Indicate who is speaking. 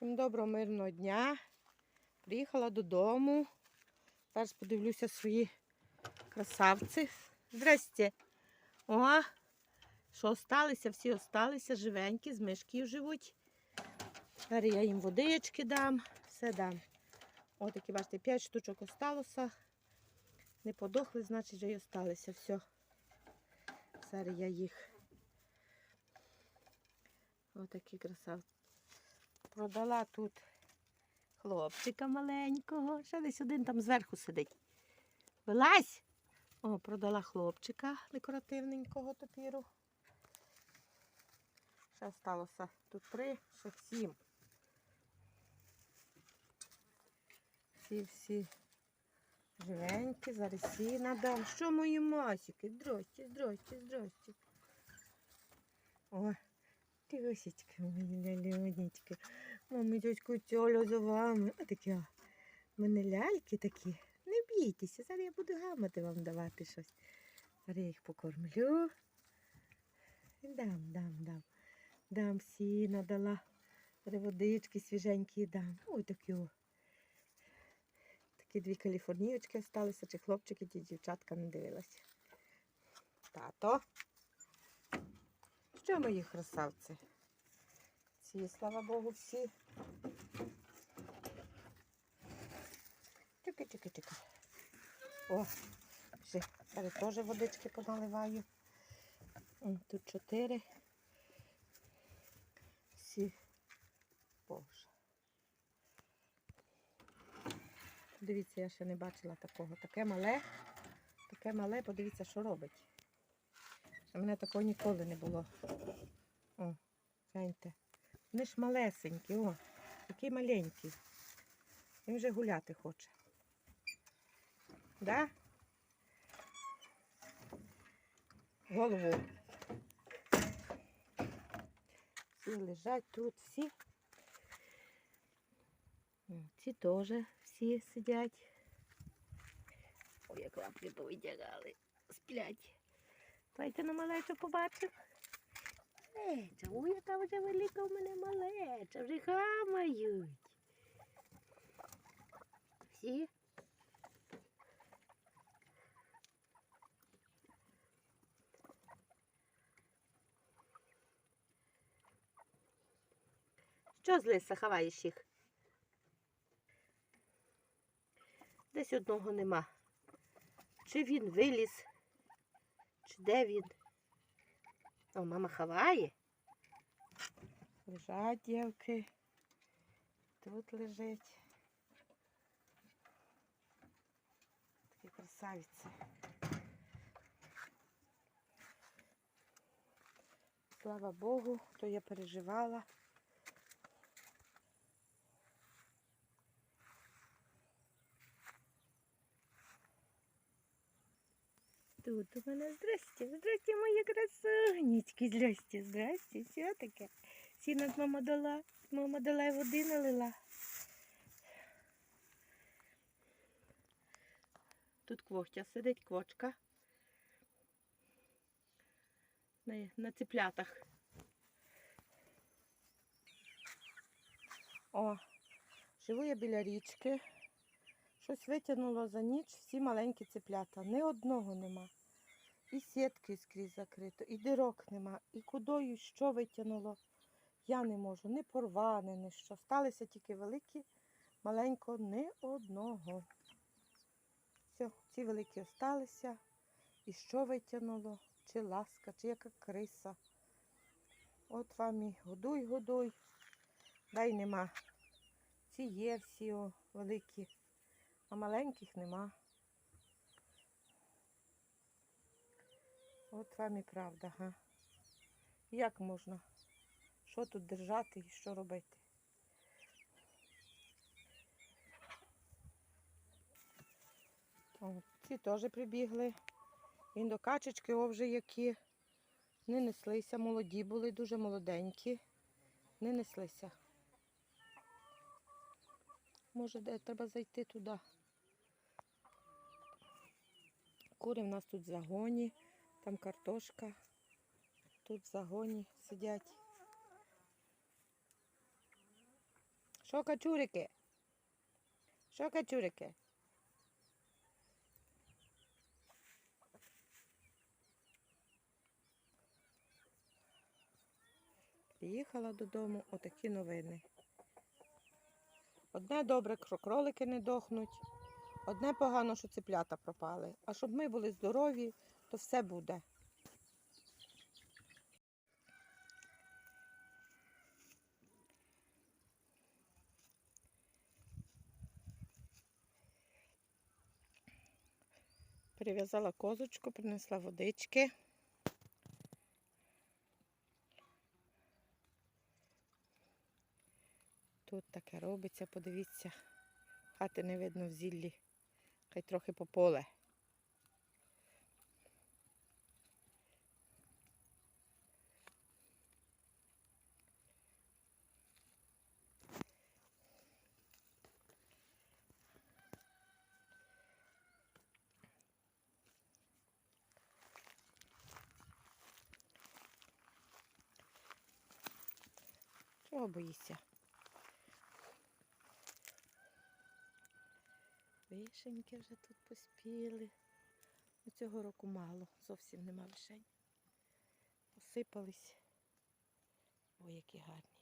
Speaker 1: Всім доброго мирного дня. Приїхала додому. Зараз подивлюся свої красавці. Здрасте. О, що осталися, всі осталися, живенькі, з мишків живуть. Зараз я їм водички дам, все дам. Ось такі, бачите, 5 штучок осталося. Не подохли, значить вже й осталися. Все. Зараз я їх. Ось такі красавці. Продала тут хлопчика маленького. Ще десь один там зверху сидить. Вилазь! О, продала хлопчика декоративненького топіру. Ще сталося тут три, ще сім. Всі всі живенькі, зараз сіна дам. Що мої масики? Здрасте, здрасте, здрасте. О, Тюсечки мої ляльонечки. Мами, дядьку Тьоля за вами. А такі, а, в мене ляльки такі. Не бійтеся, зараз я буду гамати вам давати щось. Зараз я їх покормлю. Дам, дам, дам. Дам сіна дала. Водички свіженькі дам. Ой, такі о. Такі дві каліфорнійочки залишилися, чи хлопчики, ті дівчатка не дивилася. Тато. Що мої красавці? Ці, слава Богу, всі. Чекай, чекай, чекай. О, вже зараз теж водички поналиваю. Тут чотири. Всі. Боже. Дивіться, я ще не бачила такого. Таке мале, таке мале, подивіться, що робить. У мене такого ніколи не було. О, гляньте. Вони ж малесенькі, о, такий маленький. Він вже гуляти хоче. Да? Голову. Всі лежать тут, всі. Ці теж всі сидять. Ой, як лапки повидягали. Сплять. Давайте на малечу побачимо. Малеча, ой, яка вже велика в мене малеча, вже хамають. Всі. Що з лиса ховаєш їх? Десь одного нема. Чи він виліз? Чи де він? О, мама ховає. Лежать дівки. Тут лежить. Такі красавиці. Слава Богу, то я переживала. Тут у мене здрасте, здрасте, мої красунечки, здрасте, здрасте, все таке. Сіна мама дала, мама дала і води налила. Тут квохтя сидить, квочка. На, на циплятах. О, живу я біля річки. Щось витягнуло за ніч всі маленькі циплята. Ні одного нема. І сітки скрізь закрито, і дирок нема, і кудою що витягнуло. Я не можу, ні порване, ні що. Сталися тільки великі, маленько ні одного. Все, ці великі осталися. І що витягнуло? Чи ласка, чи яка криса. От вам і годуй, годуй. Дай нема. Ці є всі о, великі, а маленьких нема. От вам і правда, га. Як можна? Що тут держати і що робити? Ці теж прибігли. Він до качечки о, вже які. Не неслися, молоді були, дуже молоденькі. Не неслися. Може, де треба зайти туди. Кури в нас тут в загоні, там картошка. Тут в загоні сидять. Що качурики? Що качурики? Приїхала додому, отакі новини. Одне добре, що кролики не дохнуть, одне погано, що циплята пропали. А щоб ми були здорові, то все буде. Прив'язала козочку, принесла водички. Тут таке робиться, подивіться. Хати не видно в зіллі. Хай трохи по поле. Чого боїшся? Вишеньки вже тут поспіли. Ну, Цього року мало, зовсім нема вишень. Посипались. Ой, які гарні.